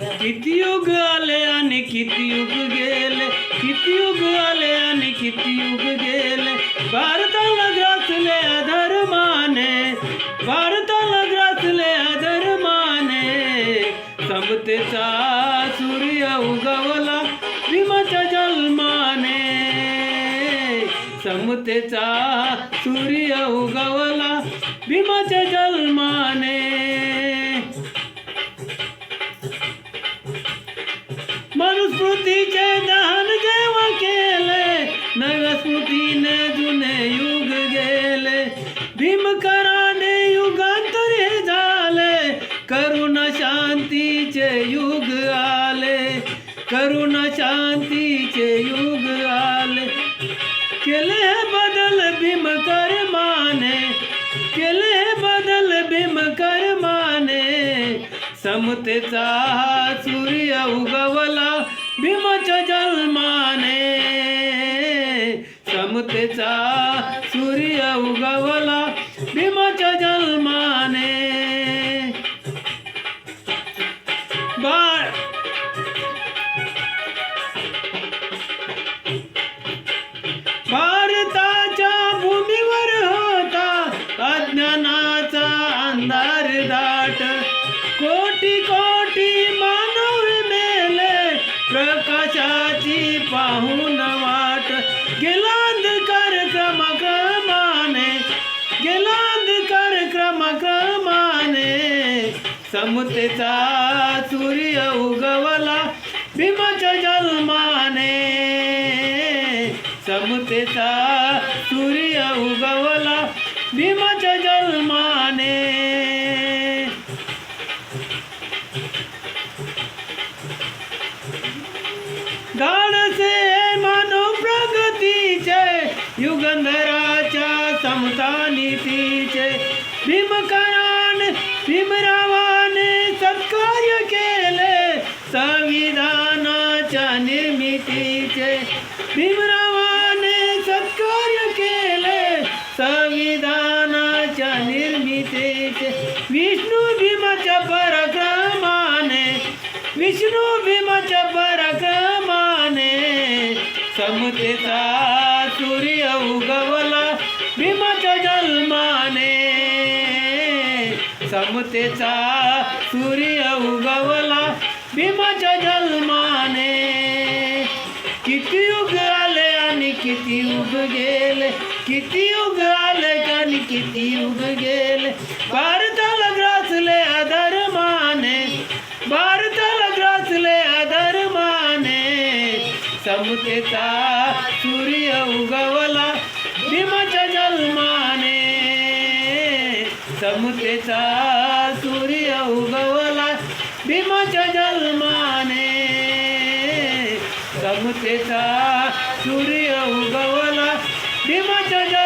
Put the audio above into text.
किती युग आले आणि किती युग गेले? किती युग आले आणि किती युग गेले? भारताला ग्रासले अधर्माने भारताला ग्रासले अधर्माने समतेचा सूर्य उगवला भीमाच्या जन्माने समतेचा सूर्य उगवला भीमाच्या जन्माने भीमकराने युगांतरे झाले. करुण शांतीचे युग आले. करुण शांतीचे युग आले. केले बदल भीमकर माने. केले बदल बदल भीमकर माने. समतेचा सूर्य उगवला भीमाच्या जन्माने समतेचा सूर्य उगवला भीमाच्या जन्माने. बाळ. भारताच्या भूमीवर होता अज्ञानाचा अंधार दाट. कोटी कोटी मानव मेले प्रकाशाची पाहून समतेचा सूर्य उगवला भीमाच्या जन्माने. समतेचा सूर्य उगवला भीमाच्या जन्माने. गाडसे मानव प्रगतीचे युगंधराच्या समता नीतीचे. भीमकराने भीमरावाने भीमरावाने सत्कार्य केले. संविधानाच्या निर्मितीचे विष्णू भीमाच्या पराक्रमाने विष्णू भीमाच्या पराक्रमाने समतेचा सूर्य उगवला भीमाच्या जन्माने. समतेचा सूर्य उगवला भीमाच्या जन्माने. किती युग किती युग गेले किती युग आले कानी किती युग गेले? भारताला ग्रासले अधर्माने भारताला ग्रासले माने. समतेचा सूर्य उगवला भीमाच्या जन्माने समतेचा सूर्य उगवला भीमाच्या जन्माने समतेचा सूर्य उगवला भीमाच्या जन्माने